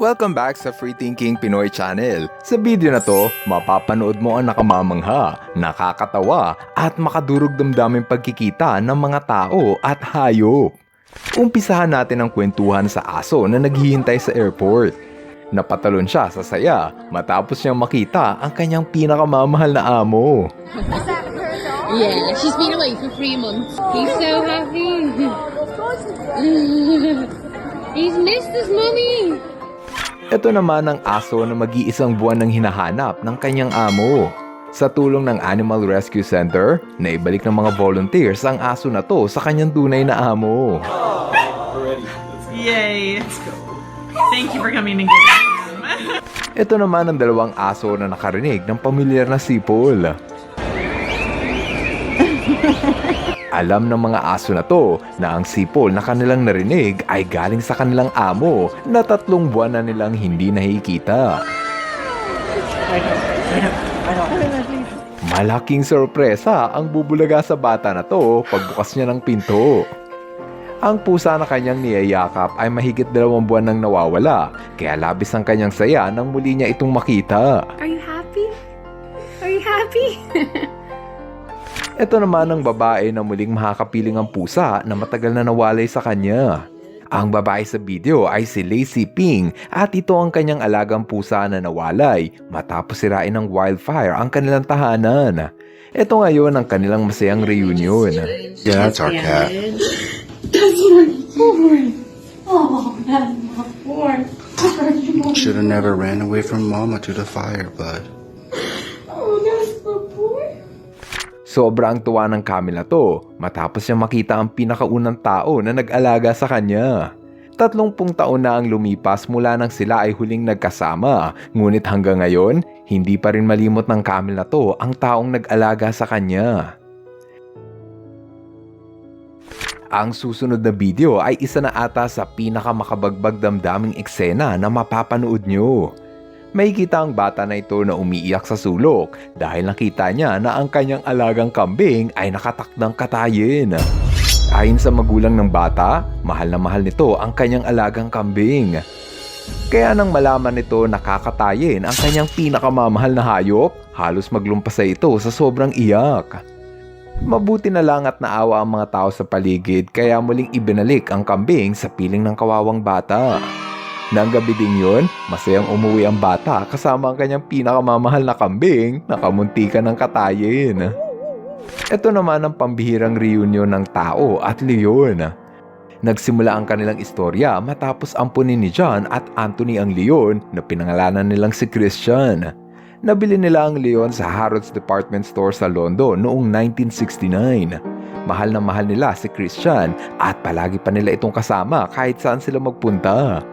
Welcome back sa Free Thinking Pinoy Channel. Sa video na to, mapapanood mo ang nakamamangha, nakakatawa, at makadurog damdaming pagkikita ng mga tao at hayop. Umpisahan natin ang kwentuhan sa aso na naghihintay sa airport. Napatalon siya sa saya matapos niyang makita ang kanyang pinakamamahal na amo. Yeah, she's been away for three months. He's so happy. He's missed his mummy. Ito naman ang aso na mag-iisang buwan nang hinahanap ng kanyang amo. Sa tulong ng Animal Rescue Center, naibalik ng mga volunteers ang aso na to sa kanyang tunay na amo. Yay! Let's go. Thank you for coming and getting him. Ito naman ang dalawang aso na nakarinig ng pamilyar na sipol. Alam ng mga aso na to na ang sipol na kanilang narinig ay galing sa kanilang amo na tatlong buwan na nilang hindi nakikita. Malaking sorpresa ang bubulaga sa bata na to pagbukas niya ng pinto. Ang pusa na kanyang niyayakap ay mahigit dalawang buwan nang nawawala, kaya labis ang kanyang saya nang muli niya itong makita. Are you happy? Are you happy? Ito naman ang babae na muling makakapiling ang pusa na matagal na nawalay sa kanya. Ang babae sa video ay si Lacey Ping at ito ang kanyang alagang pusa na nawalay matapos sirain ng wildfire ang kanilang tahanan. Ito ngayon ang kanilang masayang reunion. Yeah, that's our cat. Should have never ran away from Mama to the fire, bud. Sobrang tuwa ng Camila to matapos niya makita ang pinakaunang tao na nag-alaga sa kanya. Tatlumpung taon na ang lumipas mula nang sila ay huling nagkasama, ngunit hanggang ngayon, hindi pa rin malimot ng Camila to ang taong nag-alaga sa kanya. Ang susunod na video ay isa na ata sa pinakamakabagbag damdaming eksena na mapapanood nyo. May kita ang bata na ito na umiiyak sa sulok dahil nakita niya na ang kanyang alagang kambing ay nakatakdang katayin. Ayon sa magulang ng bata, mahal na mahal nito ang kanyang alagang kambing. Kaya nang malaman nito nakakatayin ang kanyang pinakamamahal na hayop, halos maglumpasa ito sa sobrang iyak. Mabuti na lang at naawa ang mga tao sa paligid kaya muling ibinalik ang kambing sa piling ng kawawang bata. Nang gabi ding yun, masayang umuwi ang bata kasama ang kanyang pinakamamahal na kambing na kamuntikan ng katayin. Ito naman ang pambihirang reunion ng tao at leon. Nagsimula ang kanilang istorya matapos ampunin ni John at Anthony ang leon na pinangalanan nilang si Christian. Nabili nila ang leon sa Harrods Department Store sa London noong 1969. Mahal na mahal nila si Christian at palagi pa nila itong kasama kahit saan sila magpunta.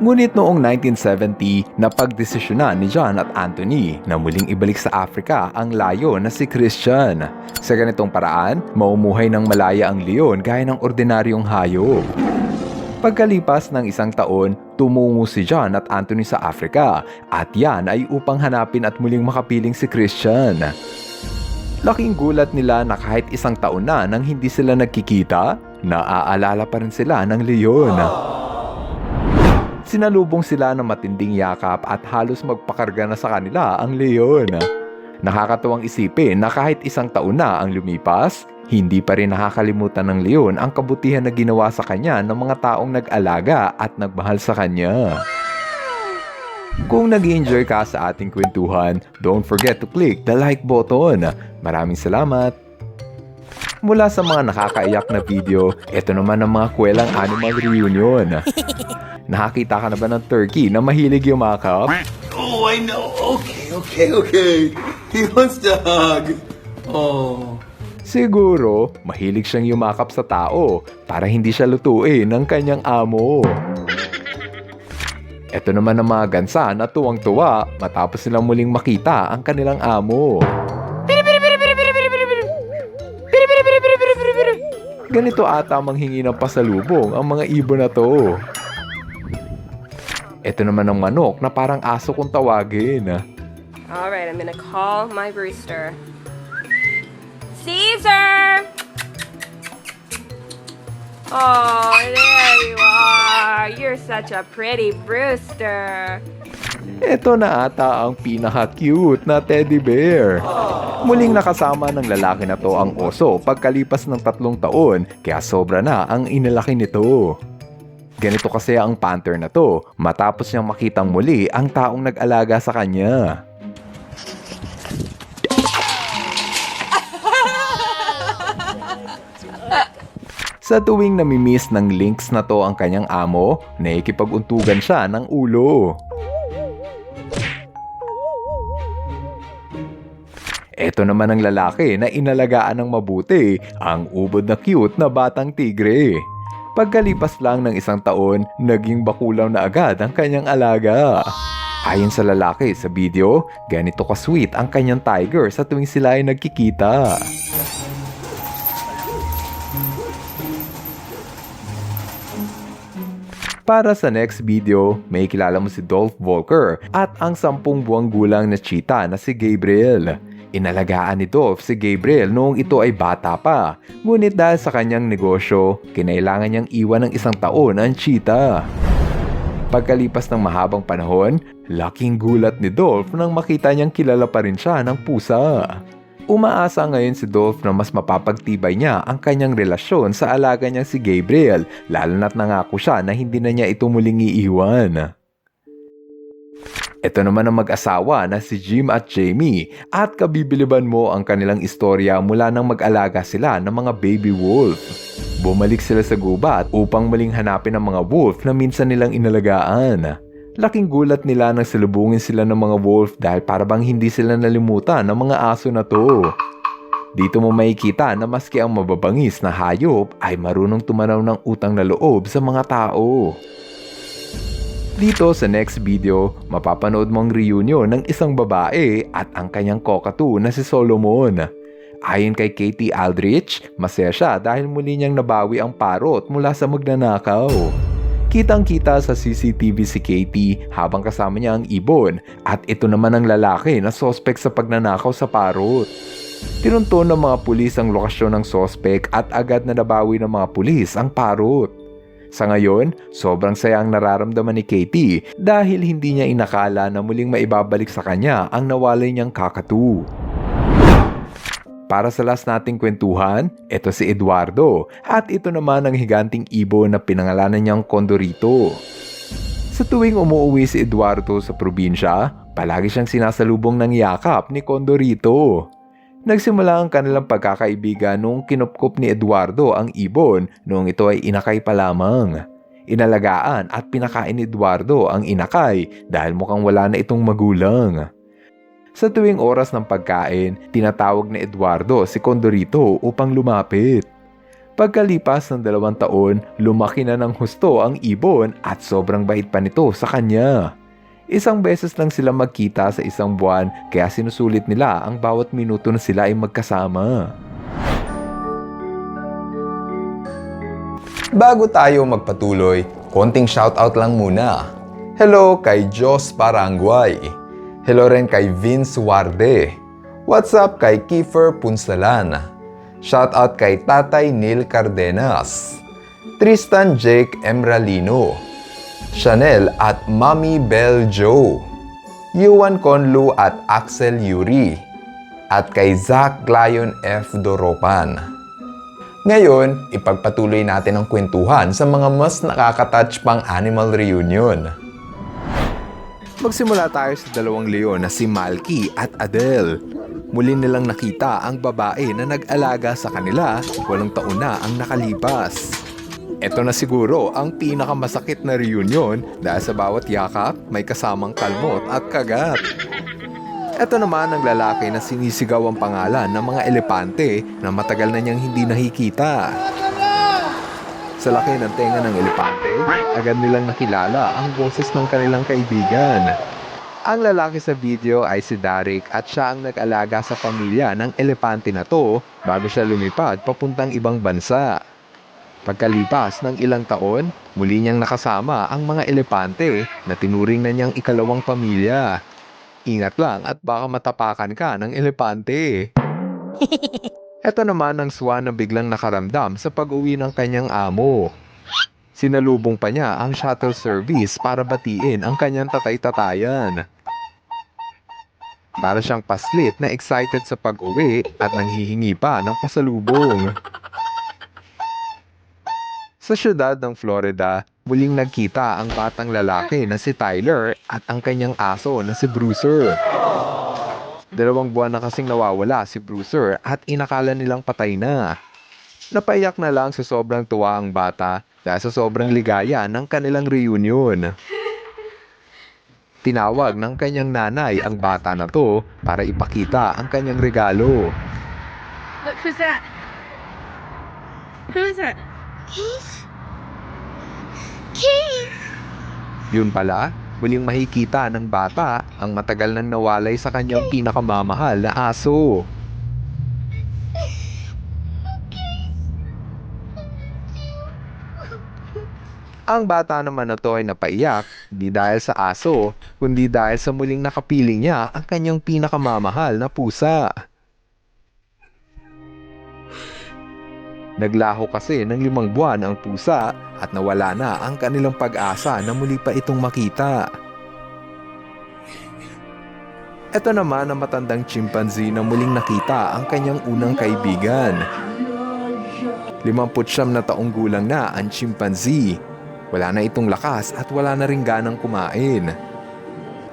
Ngunit noong 1970, napagdesisyonan ni John at Anthony na muling ibalik sa Africa ang layo na si Christian. Sa ganitong paraan, maumuhay ng malaya ang leon gaya ng ordinaryong hayop. Pagkalipas ng isang taon, tumungo si John at Anthony sa Africa at yan ay upang hanapin at muling makapiling si Christian. Laking gulat nila na kahit isang taon na nang hindi sila nagkikita, naaalala pa rin sila ng leon. Sinalubong sila ng matinding yakap at halos magpakarga na sa kanila ang leon. Nakakatuwang isipin na kahit isang taon na ang lumipas, hindi pa rin nakakalimutan ng leon ang kabutihan na ginawa sa kanya ng mga taong nag-alaga at nagmahal sa kanya. Kung nag enjoy ka sa ating kwentuhan, don't forget to click the like button. Maraming salamat! Mula sa mga nakakaiyak na video, ito naman ang mga kwelang animal reunion. Nakakita ka na ba ng turkey na mahilig yumakap? Oh, I know. Okay, okay, okay. He wants to hug. Oh. Siguro, mahilig siyang yumakap sa tao para hindi siya lutuin ng kanyang amo. Ito naman ang mga gansa na tuwang-tuwa matapos nilang muling makita ang kanilang amo. Ganito ata manghingi ng pasalubong ang mga ibon na to. Ito naman ang manok na parang aso kung tawagin. All right, I'm gonna call my rooster. Caesar! Oh, there you are. You're such a pretty Brewster. Ito na ata ang pinaka-cute na teddy bear. Muling nakasama ng lalaki na to ang oso pagkalipas ng tatlong taon kaya sobra na ang inalaki nito. Ganito kasi ang panther na to matapos niyang makitang muli ang taong nag-alaga sa kanya. Sa tuwing namimiss ng Lynx na to ang kanyang amo, naikipag-untugan siya ng ulo. Ito naman ang lalaki na inalagaan ng mabuti, ang ubod na cute na batang tigre. Pagkalipas lang ng isang taon, naging bakulaw na agad ang kanyang alaga. Ayon sa lalaki sa video, ganito ka-sweet ang kanyang tiger sa tuwing sila ay nagkikita. Para sa next video, may kilala mo si Dolph Volker at ang sampung buwang gulang na cheetah na si Gabriel. Inalagaan Dolph si Gabriel noong ito ay bata pa. Ngunit dahil sa kanyang negosyo, kinailangan niyang iwan ng isang taon ang cheetah. Pagkalipas ng mahabang panahon, laking gulat ni Dolph nang makita niyang kilala pa rin siya ng pusa. Umaasa ngayon si Dolph na mas mapapagtibay niya ang kanyang relasyon sa alaga niyang si Gabriel, lalo na't nangako siya na hindi na niya ito muling iiwan. Ito naman ang mag-asawa na si Jim at Jamie at kabibiliban mo ang kanilang istorya mula nang mag-alaga sila ng mga baby wolf. Bumalik sila sa gubat upang maling hanapin ang mga wolf na minsan nilang inalagaan. Laking gulat nila nang salubungin sila ng mga wolf dahil para bang hindi sila nalimutan ng mga aso na to. Dito mo makikita na maski ang mababangis na hayop ay marunong tumanaw ng utang na loob sa mga tao. Dito sa next video, mapapanood mo ang reunion ng isang babae at ang kanyang kokatu na si Solomon. Ayon kay Katie Aldrich, masaya siya dahil muli niyang nabawi ang parot mula sa magnanakaw. Kitang-kita sa CCTV si Katie habang kasama niya ang ibon at ito naman ang lalaki na sospek sa pagnanakaw sa parot. Tinunto ng mga pulis ang lokasyon ng sospek at agad na nabawi ng mga pulis ang parot. Sa ngayon, sobrang saya ang nararamdaman ni Katie dahil hindi niya inakala na muling maibabalik sa kanya ang nawalay niyang kakatu. Para sa last nating kwentuhan, ito si Eduardo at ito naman ang higanting ibon na pinangalanan niyang Condorito. Sa tuwing umuwi si Eduardo sa probinsya, palagi siyang sinasalubong ng yakap ni Condorito. Nagsimula ang kanilang pagkakaibigan noong kinupkup ni Eduardo ang ibon noong ito ay inakay pa lamang. Inalagaan at pinakain ni Eduardo ang inakay dahil mukhang wala na itong magulang. Sa tuwing oras ng pagkain, tinatawag ni Eduardo si Condorito upang lumapit. Pagkalipas ng dalawang taon, lumaki na ng husto ang ibon at sobrang bait pa nito sa kanya. Isang beses lang sila magkita sa isang buwan kaya sinusulit nila ang bawat minuto na sila ay magkasama. Bago tayo magpatuloy, konting shoutout lang muna. Hello kay Jos Parangguay. Hello rin kay Vince Warde. What's up kay Kiefer Punsalan. Shoutout kay Tatay Neil Cardenas. Tristan Jake Emralino. Chanel at Mommy Bell Joe. Yuan Conlu at Axel Yuri. At kay Zach Glayon F. Doropan. Ngayon, ipagpatuloy natin ang kwentuhan sa mga mas nakakatouch pang animal reunion. Magsimula tayo sa dalawang leon na si Malky at Adele. Muli nilang nakita ang babae na nag-alaga sa kanila walong taon na ang nakalipas. Ito na siguro ang pinakamasakit na reunion dahil sa bawat yakap may kasamang kalmot at kagat. Ito naman ang lalaki na sinisigaw ang pangalan ng mga elepante na matagal na niyang hindi nakikita. Sa laki ng tenga ng elepante, agad nilang nakilala ang boses ng kanilang kaibigan. Ang lalaki sa video ay si Derek at siya ang nag-alaga sa pamilya ng elepante na to bago siya lumipad papuntang ibang bansa. Pagkalipas ng ilang taon, muli niyang nakasama ang mga elepante na tinuring na niyang ikalawang pamilya. Ingat lang at baka matapakan ka ng elepante. Ito naman ang swan na biglang nakaramdam sa pag-uwi ng kanyang amo. Sinalubong pa niya ang shuttle service para batiin ang kanyang tatay-tatayan. Para siyang paslit na excited sa pag-uwi at nanghihingi pa ng pasalubong. Sa syudad ng Florida, muling nagkita ang batang lalaki na si Tyler at ang kanyang aso na si Bruiser. Dalawang buwan na kasing nawawala si Bruiser at inakala nilang patay na. Napaiyak na lang sa sobrang tuwa ang bata dahil sa sobrang ligaya ng kanilang reunion. Tinawag ng kanyang nanay ang bata na to para ipakita ang kanyang regalo. Look, who's that? Who is that? Yun pala, muling makikita ng bata ang matagal nang nawalay sa kanyang pinakamamahal na aso. Ang bata naman na to ay napaiyak, hindi dahil sa aso, kundi dahil sa muling nakapiling niya ang kanyang pinakamamahal na pusa. Naglaho kasi ng limang buwan ang pusa at nawala na ang kanilang pag-asa na muli pa itong makita. Ito naman ang matandang chimpanzee na muling nakita ang kanyang unang kaibigan. 59 na taong gulang na ang chimpanzee. Wala na itong lakas at wala na rin ganang kumain.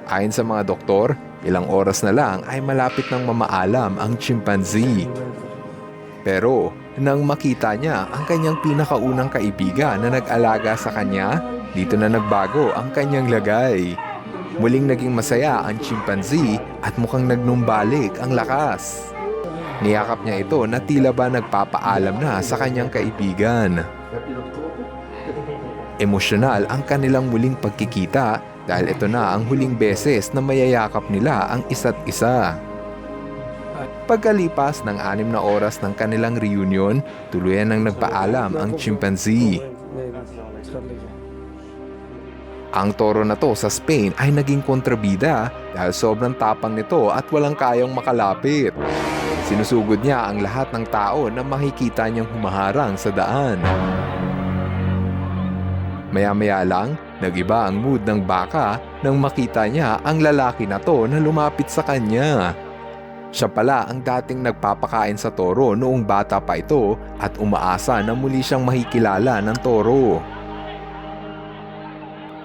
Ayon sa mga doktor, ilang oras na lang ay malapit ng mamaalam ang chimpanzee. Pero nang makita niya ang kanyang pinakaunang kaibigan na nag-alaga sa kanya, dito na nagbago ang kanyang lagay. Muling naging masaya ang chimpanzee at mukhang nagnumbalik ang lakas. Niyakap niya ito na tila ba nagpapaalam na sa kanyang kaibigan. Emosyonal ang kanilang muling pagkikita dahil ito na ang huling beses na mayayakap nila ang isa't isa. Pagkalipas ng anim na oras ng kanilang reunion, tuluyan nang nagpaalam ang chimpanzee. Ang toro na to sa Spain ay naging kontrabida dahil sobrang tapang nito at walang kayang makalapit. Sinusugod niya ang lahat ng tao na makikita niyang humaharang sa daan. Maya-maya lang, nagiba ang mood ng baka nang makita niya ang lalaki na to na lumapit sa kanya. Siya pala ang dating nagpapakain sa toro noong bata pa ito at umaasa na muli siyang mahikilala ng toro.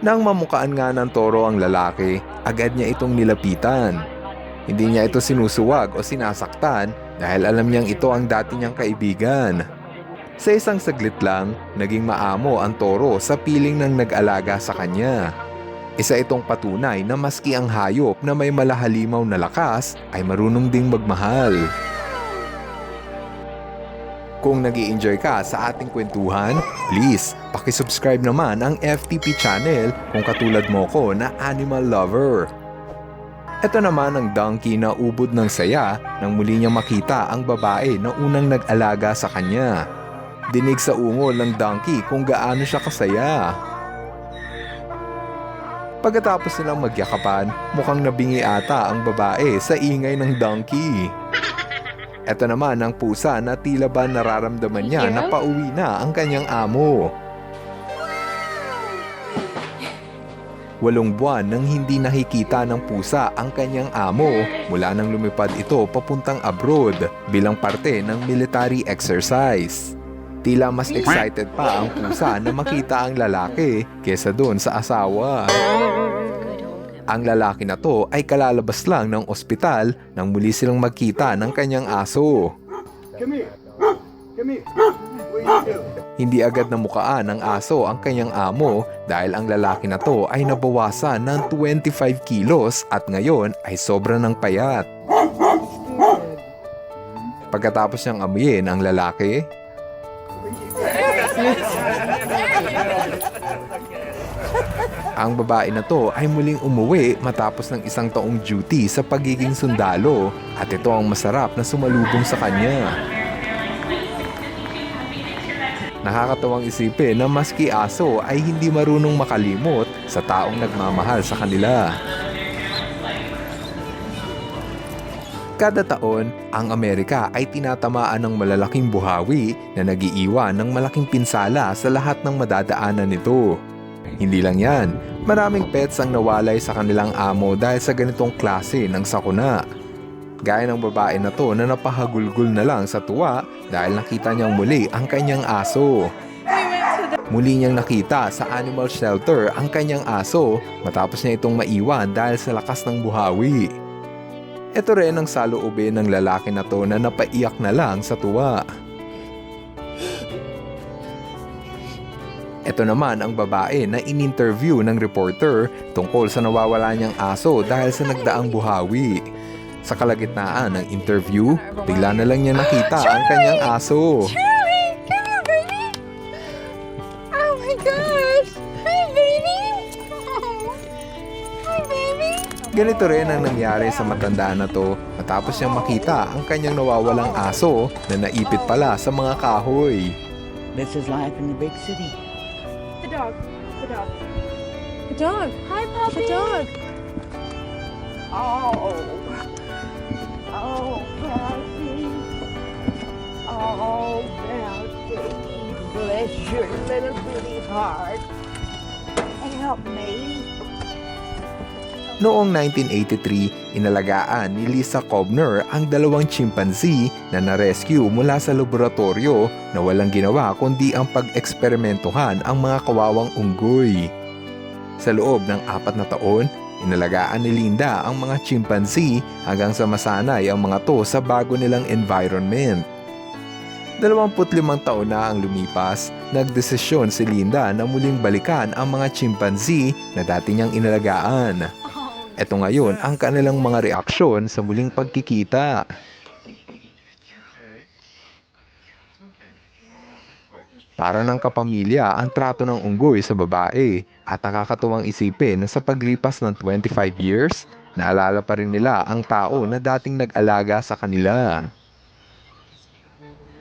Nang mamukaan nga ng toro ang lalaki, agad niya itong nilapitan. Hindi niya ito sinusuwag o sinasaktan dahil alam niyang ito ang dati niyang kaibigan. Sa isang saglit lang, naging maamo ang toro sa piling ng nag-alaga sa kanya. Isa itong patunay na maski ang hayop na may malahalimaw na lakas ay marunong ding magmahal. Kung nag enjoy ka sa ating kwentuhan, please, pakisubscribe naman ang FTP channel kung katulad mo ko na animal lover. Ito naman ang donkey na ubod ng saya nang muli niya makita ang babae na unang nag-alaga sa kanya. Dinig sa ungol ng donkey kung gaano siya kasaya. Pagkatapos nilang magyakapan, mukhang nabingi ata ang babae sa ingay ng donkey. Ito naman ang pusa na tila ba nararamdaman niya na pauwi na ang kanyang amo. Walong buwan nang hindi nakikita ng pusa ang kanyang amo mula nang lumipad ito papuntang abroad bilang parte ng military exercise. Tila mas excited pa ang pusa na makita ang lalaki kesa doon sa asawa. Ang lalaki na to ay kalalabas lang ng ospital nang muli silang magkita ng kanyang aso. Hindi agad na mukaan ng aso ang kanyang amo dahil ang lalaki na to ay nabawasan ng 25 kilos at ngayon ay sobra ng payat. Pagkatapos niyang amuyin ang lalaki, Ang babae na to ay muling umuwi matapos ng isang taong duty sa pagiging sundalo at ito ang masarap na sumalubong sa kanya. Nakakatawang isipin na maski aso ay hindi marunong makalimot sa taong nagmamahal sa kanila. Kada taon, ang Amerika ay tinatamaan ng malalaking buhawi na nagiiwan ng malaking pinsala sa lahat ng madadaanan nito. Hindi lang yan, maraming pets ang nawalay sa kanilang amo dahil sa ganitong klase ng sakuna. Gaya ng babae na to na napahagulgul na lang sa tuwa dahil nakita niyang muli ang kanyang aso. Muli niyang nakita sa animal shelter ang kanyang aso matapos niya itong maiwan dahil sa lakas ng buhawi. Ito rin ang saloobin ng lalaki na to na napaiyak na lang sa tuwa. Ito naman ang babae na in-interview ng reporter tungkol sa nawawala niyang aso dahil sa nagdaang buhawi. Sa kalagitnaan ng interview, bigla na lang niya nakita ang kanyang aso. Charlie, come here, baby. Oh my gosh. Ganito rin ang nangyari sa matandaan na to matapos niyang makita ang kanyang nawawalang aso na naipit pala sa mga kahoy. This is life in the big city. The dog. The dog. The dog. Hi, puppy. The dog. Oh. Oh, Ralphie. Oh, Ralphie. Bless your little bitty heart. Help me. Noong 1983, inalagaan ni Lisa Kovner ang dalawang chimpanzee na na-rescue mula sa laboratorio na walang ginawa kundi ang pag-eksperimentuhan ang mga kawawang unggoy. Sa loob ng apat na taon, inalagaan ni Linda ang mga chimpanzee hanggang sa masanay ang mga to sa bago nilang environment. 25 taon na ang lumipas, nagdesisyon si Linda na muling balikan ang mga chimpanzee na dati niyang inalagaan. Ito ngayon ang kanilang mga reaksyon sa muling pagkikita. Para ng kapamilya ang trato ng unggoy sa babae at nakakatuwang isipin na sa paglipas ng 25 years, naalala pa rin nila ang tao na dating nag-alaga sa kanila.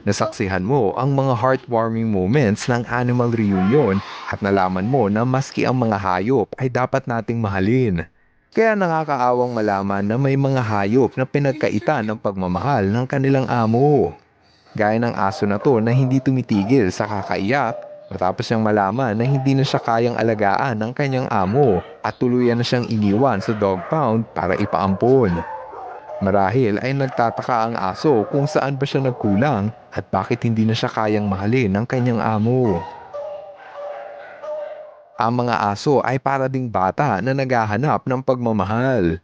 Nasaksihan mo ang mga heartwarming moments ng animal reunion at nalaman mo na maski ang mga hayop ay dapat nating mahalin. Kaya nakakaawang malaman na may mga hayop na pinagkaitan ng pagmamahal ng kanilang amo. Gaya ng aso na to na hindi tumitigil sa kakaiyak matapos niyang malaman na hindi na siya kayang alagaan ng kanyang amo at tuluyan na siyang iniwan sa dog pound para ipaampon. Marahil ay nagtataka ang aso kung saan ba siya nagkulang at bakit hindi na siya kayang mahalin ng kanyang amo. Ang mga aso ay para ding bata na naghahanap ng pagmamahal.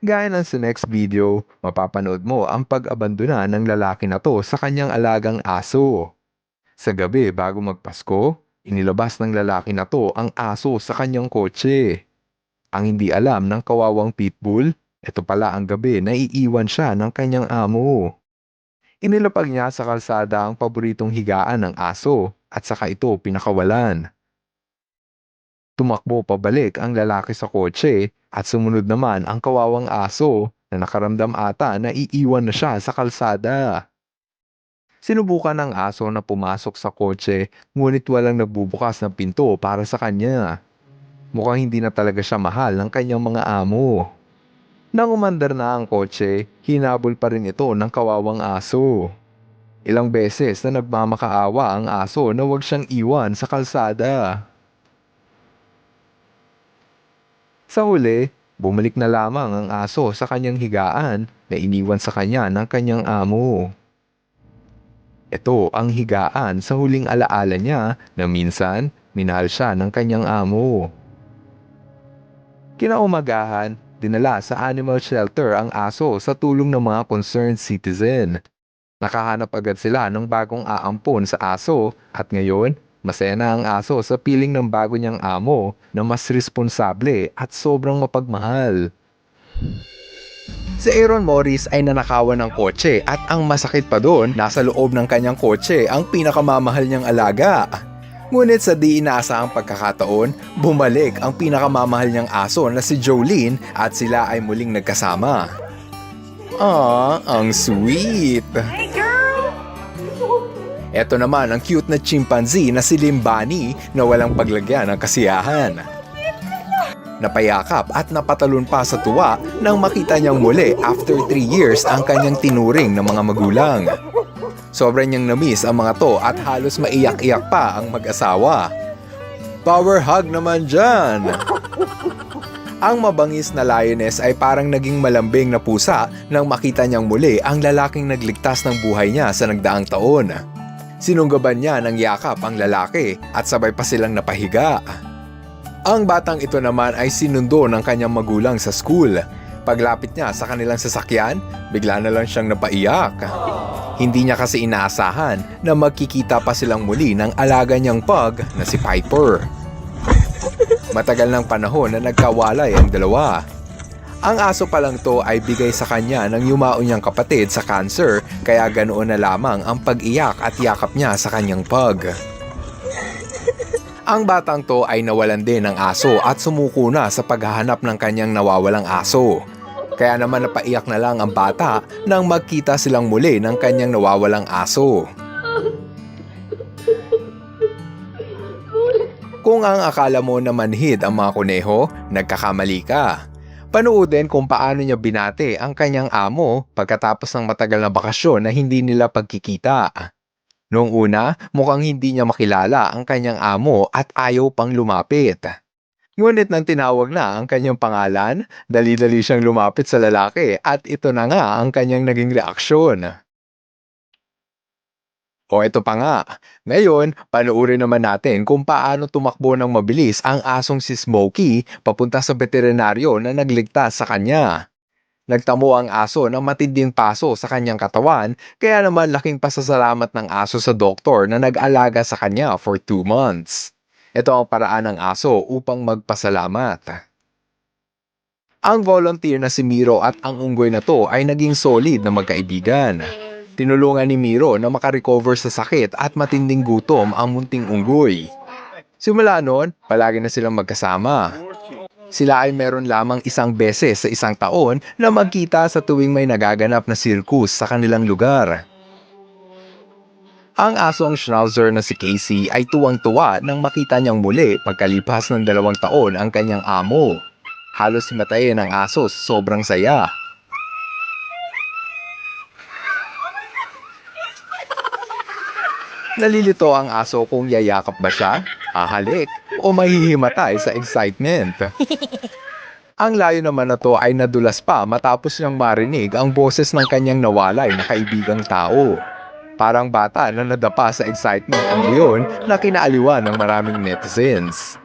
Gaya ng sa next video, mapapanood mo ang pag-abandona ng lalaki na to sa kanyang alagang aso. Sa gabi bago magpasko, inilabas ng lalaki na to ang aso sa kanyang kotse. Ang hindi alam ng kawawang pitbull, ito pala ang gabi na iiwan siya ng kanyang amo. Inilapag niya sa kalsada ang paboritong higaan ng aso at saka ito pinakawalan. Tumakbo pabalik ang lalaki sa kotse at sumunod naman ang kawawang aso na nakaramdam ata na iiwan na siya sa kalsada. Sinubukan ng aso na pumasok sa kotse ngunit walang nagbubukas ng pinto para sa kanya. Mukhang hindi na talaga siya mahal ng kanyang mga amo. Nang umandar na ang kotse, hinabol pa rin ito ng kawawang aso. Ilang beses na nagmamakaawa ang aso na huwag siyang iwan sa kalsada. Sa huli, bumalik na lamang ang aso sa kanyang higaan na iniwan sa kanya ng kanyang amo. Ito ang higaan sa huling alaala niya na minsan minahal siya ng kanyang amo. Kinaumagahan, dinala sa animal shelter ang aso sa tulong ng mga concerned citizen. Nakahanap agad sila ng bagong aampon sa aso at ngayon Masaya na ang aso sa piling ng bago niyang amo na mas responsable at sobrang mapagmahal. Si Aaron Morris ay nanakawan ng kotse at ang masakit pa doon, nasa loob ng kanyang kotse ang pinakamamahal niyang alaga. Ngunit sa di inaasahang pagkakataon, bumalik ang pinakamamahal niyang aso na si Jolene at sila ay muling nagkasama. Ah, ang sweet! Ito naman ang cute na chimpanzee na si Limbani na walang paglagyan ng kasiyahan. Napayakap at napatalon pa sa tuwa nang makita niyang muli after 3 years ang kanyang tinuring ng mga magulang. Sobrang niyang namiss ang mga to at halos maiyak-iyak pa ang mag-asawa. Power hug naman dyan! Ang mabangis na lioness ay parang naging malambing na pusa nang makita niyang muli ang lalaking nagligtas ng buhay niya sa nagdaang taon. Sinunggaban niya ng yakap ang lalaki at sabay pa silang napahiga. Ang batang ito naman ay sinundo ng kanyang magulang sa school. Paglapit niya sa kanilang sasakyan, bigla na lang siyang napaiyak. Hindi niya kasi inaasahan na magkikita pa silang muli ng alaga niyang pug na si Piper. Matagal ng panahon na nagkawalay ang dalawa. Ang aso pa lang to ay bigay sa kanya ng yumao niyang kapatid sa cancer kaya ganoon na lamang ang pag-iyak at yakap niya sa kanyang pug. Ang batang to ay nawalan din ng aso at sumuko na sa paghahanap ng kanyang nawawalang aso. Kaya naman napaiyak na lang ang bata nang magkita silang muli ng kanyang nawawalang aso. Kung ang akala mo na manhid ang mga kuneho, nagkakamali ka. Panoodin kung paano niya binate ang kanyang amo pagkatapos ng matagal na bakasyon na hindi nila pagkikita. Noong una, mukhang hindi niya makilala ang kanyang amo at ayaw pang lumapit. Ngunit nang tinawag na ang kanyang pangalan, dali-dali siyang lumapit sa lalaki at ito na nga ang kanyang naging reaksyon. O ito pa nga, ngayon, panuuri naman natin kung paano tumakbo ng mabilis ang asong si Smokey papunta sa veterinaryo na nagligtas sa kanya. Nagtamo ang aso ng matinding paso sa kanyang katawan, kaya naman laking pasasalamat ng aso sa doktor na nag-alaga sa kanya for 2 months. Ito ang paraan ng aso upang magpasalamat. Ang volunteer na si Miro at ang unggoy na to ay naging solid na magkaibigan. Tinulungan ni Miro na makarecover sa sakit at matinding gutom ang munting unggoy. Simula noon, palagi na silang magkasama. Sila ay meron lamang isang beses sa isang taon na magkita sa tuwing may nagaganap na sirkus sa kanilang lugar. Ang asong schnauzer na si Casey ay tuwang-tuwa nang makita niyang muli pagkalipas ng dalawang taon ang kanyang amo. Halos himatayin ang aso sobrang saya. Nalilito ang aso kung yayakap ba siya, hahalik, o mahihimatay sa excitement. ang layo naman na to ay nadulas pa matapos niyang marinig ang boses ng kanyang nawalay na kaibigang tao. Parang bata na nadapa sa excitement ang leon na kinaaliwan ng maraming netizens.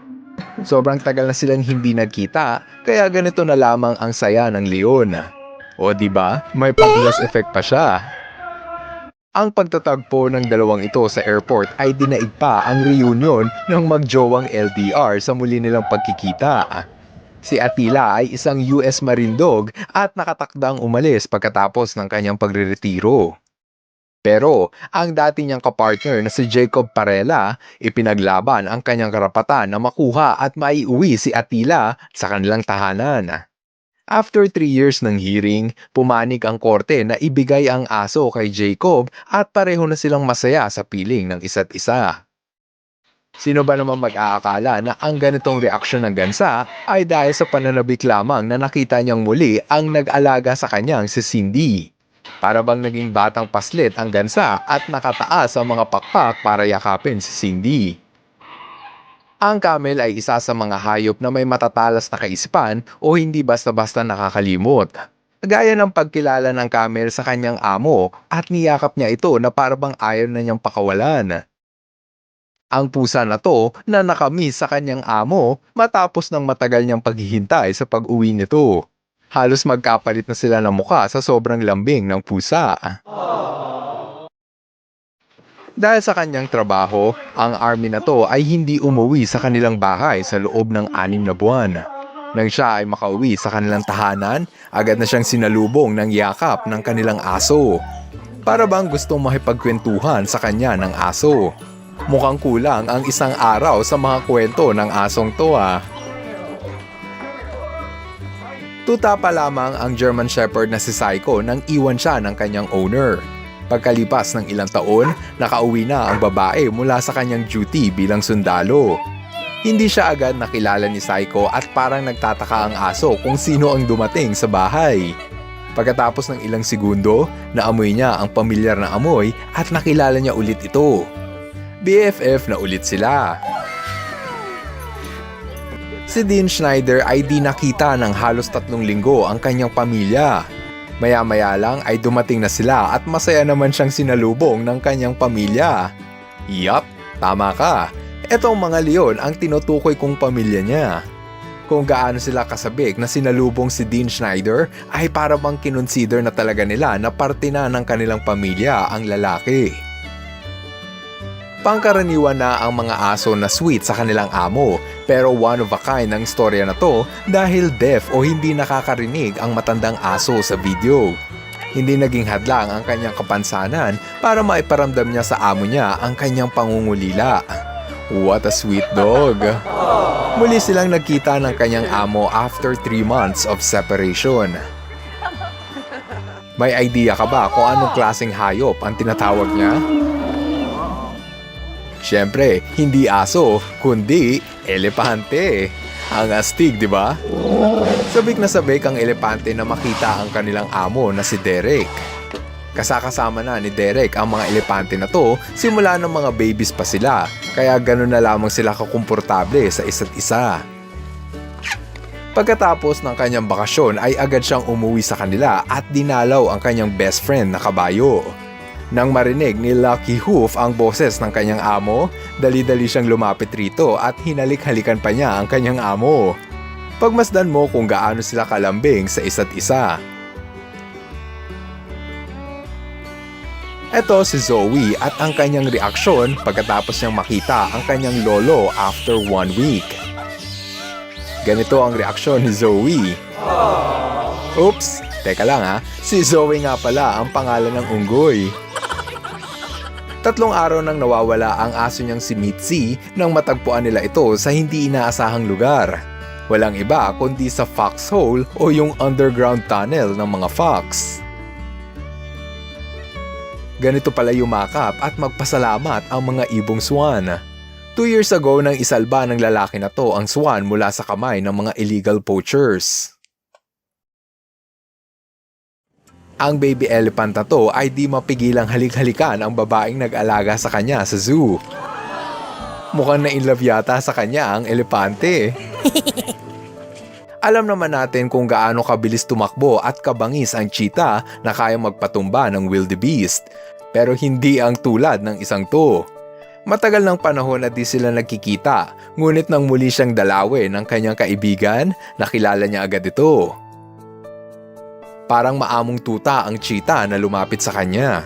Sobrang tagal na silang hindi nagkita, kaya ganito na lamang ang saya ng leon. O di ba? May pag effect pa siya. Ang pagtatagpo ng dalawang ito sa airport ay dinaig pa ang reunion ng magjowang LDR sa muli nilang pagkikita. Si Atila ay isang US Marine Dog at nakatakdang umalis pagkatapos ng kanyang pagreretiro. Pero ang dati niyang kapartner na si Jacob Parela, ipinaglaban ang kanyang karapatan na makuha at maiuwi si Atila sa kanilang tahanan. After 3 years ng hearing, pumanig ang korte na ibigay ang aso kay Jacob at pareho na silang masaya sa piling ng isa't isa. Sino ba naman mag-aakala na ang ganitong reaksyon ng gansa ay dahil sa pananabik lamang na nakita niyang muli ang nag-alaga sa kanyang si Cindy. Para bang naging batang paslit ang gansa at nakataas ang mga pakpak para yakapin si Cindy. Ang camel ay isa sa mga hayop na may matatalas na kaisipan o hindi basta-basta nakakalimot. Gaya ng pagkilala ng camel sa kanyang amo at niyakap niya ito na parabang ayaw na niyang pakawalan. Ang pusa na to na nakamiss sa kanyang amo matapos ng matagal niyang paghihintay sa pag-uwi nito. Halos magkapalit na sila ng muka sa sobrang lambing ng pusa. Dahil sa kanyang trabaho, ang army na to ay hindi umuwi sa kanilang bahay sa loob ng anim na buwan. Nang siya ay makauwi sa kanilang tahanan, agad na siyang sinalubong ng yakap ng kanilang aso. Para bang gustong makipagkwentuhan sa kanya ng aso. Mukhang kulang ang isang araw sa mga kwento ng asong to ah. Tuta pa lamang ang German Shepherd na si Psycho nang iwan siya ng kanyang owner. Pagkalipas ng ilang taon, nakauwi na ang babae mula sa kanyang duty bilang sundalo. Hindi siya agad nakilala ni Saiko at parang nagtataka ang aso kung sino ang dumating sa bahay. Pagkatapos ng ilang segundo, naamoy niya ang pamilyar na amoy at nakilala niya ulit ito. BFF na ulit sila. Si Dean Schneider ay di nakita ng halos tatlong linggo ang kanyang pamilya. Maya-maya lang ay dumating na sila at masaya naman siyang sinalubong ng kanyang pamilya. Yup, tama ka. Etong mga leon ang tinutukoy kong pamilya niya. Kung gaano sila kasabik na sinalubong si Dean Schneider ay para bang kinonsider na talaga nila na parte na ng kanilang pamilya ang lalaki. Pangkaraniwan na ang mga aso na sweet sa kanilang amo pero one of a kind ang storya na to dahil deaf o hindi nakakarinig ang matandang aso sa video. Hindi naging hadlang ang kanyang kapansanan para maiparamdam niya sa amo niya ang kanyang pangungulila. What a sweet dog! Muli silang nagkita ng kanyang amo after 3 months of separation. May idea ka ba kung anong klaseng hayop ang tinatawag niya? Siyempre, hindi aso, kundi elepante. Ang astig, di ba? Sabik na sabik ang elepante na makita ang kanilang amo na si Derek. Kasakasama na ni Derek ang mga elepante na to simula ng mga babies pa sila, kaya ganun na lamang sila kakomportable sa isa't isa. Pagkatapos ng kanyang bakasyon ay agad siyang umuwi sa kanila at dinalaw ang kanyang best friend na kabayo. Nang marinig ni Lucky Hoof ang boses ng kanyang amo, dali-dali siyang lumapit rito at hinalik-halikan pa niya ang kanyang amo. Pagmasdan mo kung gaano sila kalambing sa isa't isa. Ito si Zoe at ang kanyang reaksyon pagkatapos niyang makita ang kanyang lolo after one week. Ganito ang reaksyon ni Zoe. Oops, teka lang ha, si Zoe nga pala ang pangalan ng unggoy. Tatlong araw nang nawawala ang aso niyang si Mitzi nang matagpuan nila ito sa hindi inaasahang lugar. Walang iba kundi sa foxhole o yung underground tunnel ng mga fox. Ganito pala yumakap at magpasalamat ang mga ibong swan. Two years ago nang isalba ng lalaki na to ang swan mula sa kamay ng mga illegal poachers. Ang baby elephant na to ay di mapigilang halik-halikan ang babaeng nag-alaga sa kanya sa zoo. Mukhang na-inlove yata sa kanya ang elepante. Alam naman natin kung gaano kabilis tumakbo at kabangis ang cheetah na kaya magpatumba ng wildebeest. Pero hindi ang tulad ng isang to. Matagal ng panahon na di sila nagkikita, ngunit nang muli siyang dalawin ng kanyang kaibigan, nakilala niya agad ito. Parang maamong tuta ang cheetah na lumapit sa kanya.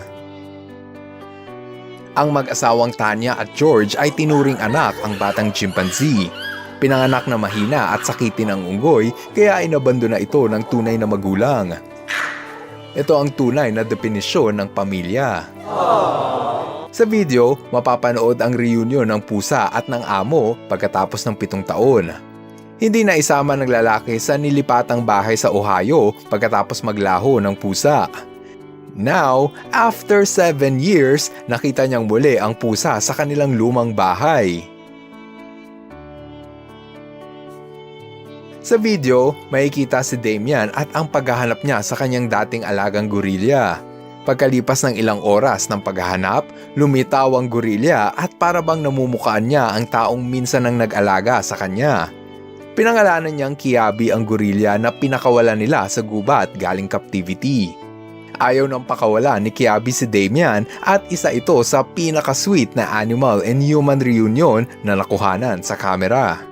Ang mag-asawang Tanya at George ay tinuring anak ang batang chimpanzee. Pinanganak na mahina at sakitin ang unggoy kaya inabando na ito ng tunay na magulang. Ito ang tunay na definisyon ng pamilya. Sa video, mapapanood ang reunion ng pusa at ng amo pagkatapos ng pitong taon. Hindi na isama ng lalaki sa nilipatang bahay sa Ohio pagkatapos maglaho ng pusa. Now, after 7 years, nakita niyang muli ang pusa sa kanilang lumang bahay. Sa video, makikita si Damian at ang paghahanap niya sa kanyang dating alagang gorilya. Pagkalipas ng ilang oras ng paghahanap, lumitaw ang gorilya at parabang namumukaan niya ang taong minsan nang nag-alaga sa kanya. Pinangalanan niyang Kiabi ang gorilya na pinakawala nila sa gubat galing captivity. Ayaw ng pakawala ni Kiabi si Damian at isa ito sa pinaka-sweet na animal and human reunion na nakuhanan sa kamera.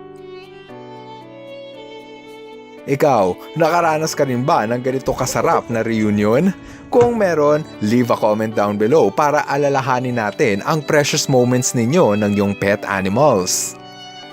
Ikaw, nakaranas ka rin ba ng ganito kasarap na reunion? Kung meron, leave a comment down below para alalahanin natin ang precious moments ninyo ng iyong pet animals.